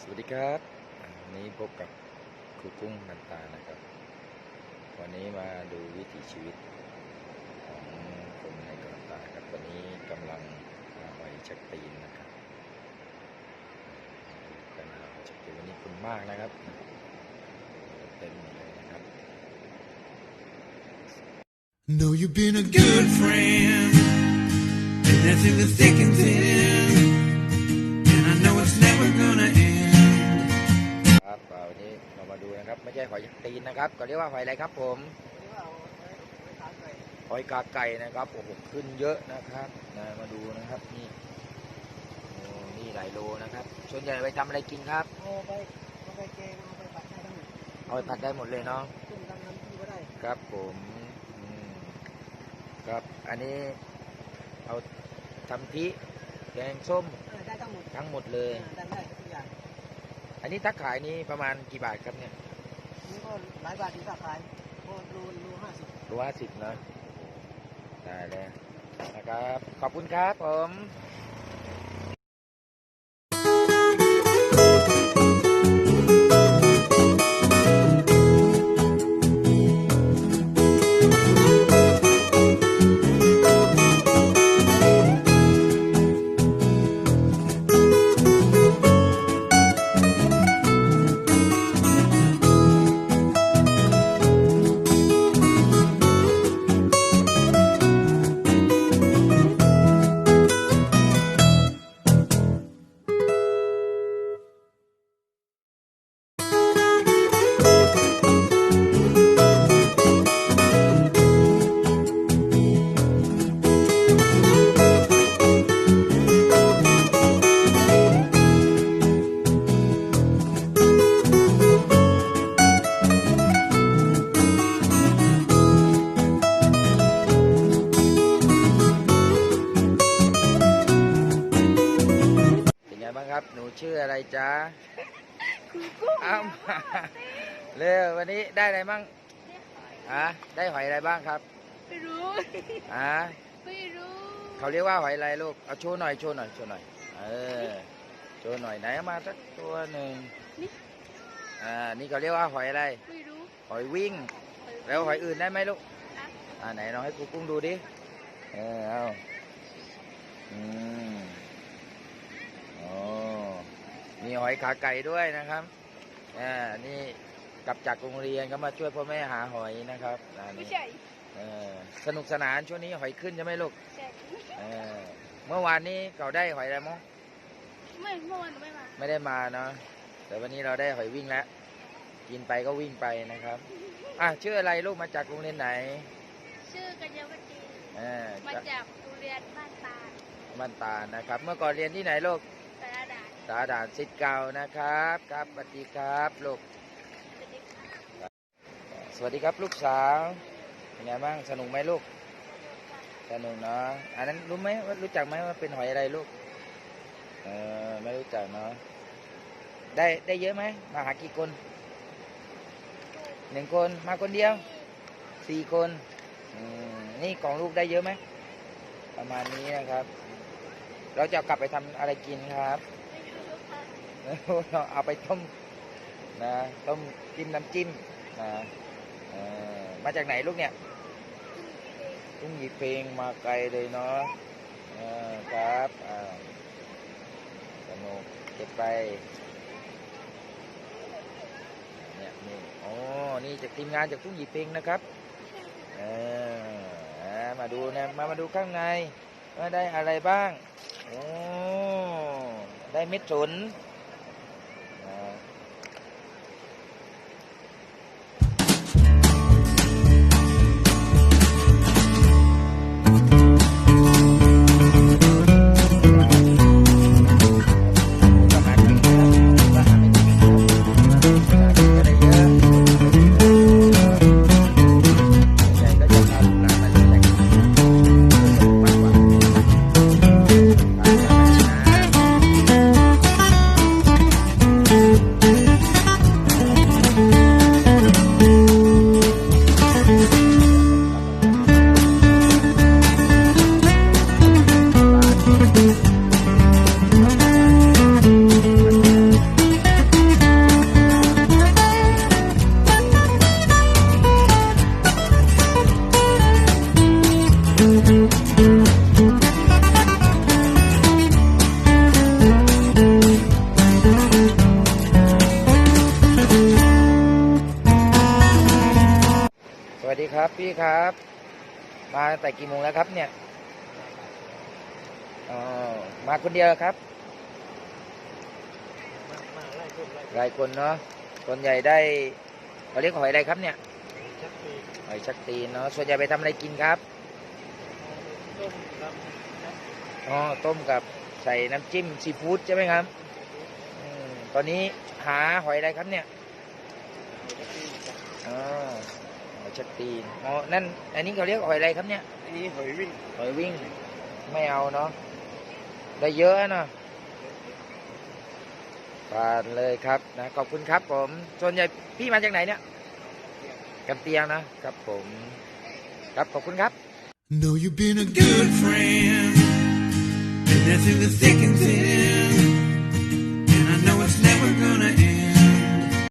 สวัสดีครับวันนี้พบกับครูกุ้งนันตานะครับ วันนี้มาดูวิถีชีวิตของคนในกาะลันตาครับวันนี้กำลังหาหอยชักตีนนะครับกันหาหอยชักตีนวันนี้คุณมากนะครับเต็มเลยนะครับ Know you've been a good friend, and that's in the thick and thin. ครับเอาวันนี้เรามาดูนะครับ ไม่ใช่หอยชักตีนนะครับ ก็เรียกว่าหอยอะไรครับ ผมหอยกาไก่นะครับโอ้โหขึ้นเยอะนะครับนะมาดูนะครับนี่โอ้นี่หลายโลนะครับ ส่วนใหญ่ไปทำอะไรกินครับเอาไปเอาไปแกงเอาไปผัดได้ทั้งหมดเอาไปผัดได้หมดเลยเนาะขึ้นทำน้ำจิ้มก็ได้ครับผมอืมครับอันนี้เอาทำพริแกงส้มเออได้ทั้งหมดทั้งหมดเลยเออได้ได้ทุกอย่าง อันนี้ถ้าขายนี้ประมาณกี่บาทครับเนี่ยนี่ก็หลายบาทที่ฝากขายก็รูรูห้าสิบร้อยสิบนะได้เลยนะครับ ขอบคุณครับผม หนูชื่ออะไรจ๊ะอ้าวเร็ววันนี้ได้อะไรบ้างอะได้หอยอะไรบ้างครับ ไม่รู้อะไม่รู้เขาเรียกว่าหอยอะไรลูก เอาโชว์หน่อยโชว์หน่อยโชว์หน่อย เออ โชว์หน่อยไหนเอามาสักตัวหนึ่งอ่า นี่เขาเรียกว่าหอยอะไร ไม่รู้ หอยวิ่ง แล้วหอยอื่นได้ไหมลูก อ่าไหนลองให้ครูกุ้งดูดิ เออ เอา อืม โอ้มีหอยขาไก่ด้วยนะครับอ่านี่กลับจากโรงเรียนก็มาช่วยพ่อแม่หาหอยนะครับอ่าไม่นี่ใช่เออสนุกสนานช่วงนี้หอยขึ้นใช่ไหมลูกใช่เออเมื่อวานนี้เขาได้หอยอะไรมั้งไม่เมื่อวานหนูไม่มาไม่ได้มาเนาะแต่วันนี้เราได้หอยวิ่งแล้วกินไปก็วิ่งไปนะครับอะชื่ออะไรลูกมาจากโรงเรียนไหนชื่อกัญญาวดีเออมาจากโรงเรียนบ้านตาล บ้านตาลนะครับ เมื่อก่อนเรียนที่ไหนลูก สาด่านสิทธิ์เก่านะครับ ครับสวัสดีครับลูกสวัสดีครับลูกสาวเป็นไงบ้างสนุกไหมลูก สนุกเนาะอันนั้นรู้ไหมว่ารู้จักไหมว่าเป็นหอยอะไรลูกเออไม่รู้จักเนาะได้ได้เยอะไหมมาหากี่คนหนึ่งคนมาคนเดียวสี่คนนี่ของลูกได้เยอะไหมประมาณนี้นะครับ เราจะกลับไปทำอะไรกินครับ เราเอาไปต้มนะต้มจิ้มน้ำจิ้มนะเอ่อมาจากไหนลูกเนี่ยตุ้งหยีเพลงมาไกลเลยเนาะเออครับอ่าสนุกเก็บไปเนี่ยนี่โอ้นี่จากทีมงานจากตุ้งหยีเพลงนะครับเอออ่ามาดูนะมามาดูข้างในว่าได้อะไรบ้างโอ้ได้เม็ดสน ครับพี่ครับ มาตั้งแต่กี่โมงแล้วครับ เนี่ยอ๋อมาคนเดียวครับมามาไล่คนไล่หลายคนเนาะส่วนใหญ่ได้เขาเรียกหอยอะไรครับเนี่ยชักปีหอยชักตีนเนาะส่วนใหญ่ไปทำอะไรกินครับต้มลำนะอ๋อต้มกับใส่น้ำจิ้มซีฟู้ดใช่ไหมครับอมตอนนี้หาหอยอะไรครับเนี่ยชักปีจ้ะอ๋อ หอยชักตีนอ๋อนั่น อันนี้เขาเรียกหอยอะไรครับเนี่ย อันนี้หอยวิ่งหอยวิ่ง ไม่เอาเนาะ ได้เยอะเนาะปานเลยครับนะ ขอบคุณครับผม ส่วนใหญ่พี่มาจากไหนเนี่ยกำเตียงนะครับผม ครับขอบคุณครับ Know you've been a good friend, and that's in the thick and thin.